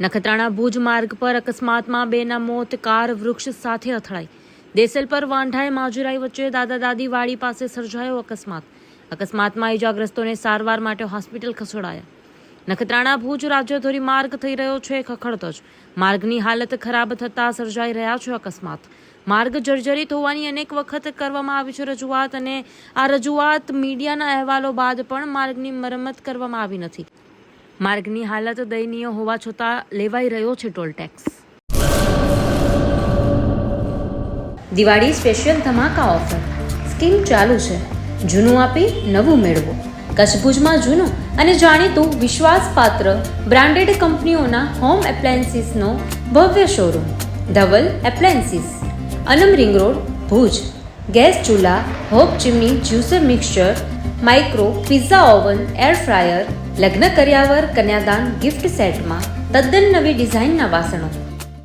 નખત્રાણા ભુજ માર્ગ પર અકસ્માતમાં બેના મોત કાર વૃક્ષ સાથે અથડાઈ. દેસેલ પર વાંઢાએ માજુરાઈ વચ્ચે દાદા દાદી વાડી પાસે સર્જાયો અકસ્માત. અકસ્માતમાં ઇજાગ્રસ્તોને સારવાર માટે હોસ્પિટલ ખસેડાયા. નખત્રાણા ભુજ રાજ્યધોરી માર્ગ થઈ રહ્યો છે ખખડતો જ. માર્ગની હાલત ખરાબ થતાં સર્જાઈ રહ્યા છે અકસ્માત. માર્ગ જર્જરિત હોવાની અનેક વખત કરવામાં આવી છે રજૂઆત અને આ રજૂઆત મીડિયાના અહેવાલો બાદ પણ માર્ગની મરમ્મત કરવામાં આવી નથી. માર્ગની હાલત દયનીય હોવા છતાં લેવાઈ રહ્યો છે ટોલ ટેક્સ. દિવાળી સ્પેશિયલ ધમાકા ઓફર. સ્કીમ ચાલુ છે. જૂનું આપી નવું મેળવો. કચ્છભુજમાં જૂનું અને જાણીતું વિશ્વાસપાત્ર બ્રાન્ડેડ કંપનીઓના હોમ એપ્લાયન્સીસનો ભવ્ય શોરૂમ. ધવલ એપ્લાયન્સીસ. અનમ રિંગ રોડ, ભુજ. ગેસ ચૂલા, hob chimney juicer mixture micro pizza oven air fryer લગ્ન કર્યાવર કન્યાદાન ગિફ્ટ સેટમાં તદ્દન નવી ડિઝાઇનના વાસણો.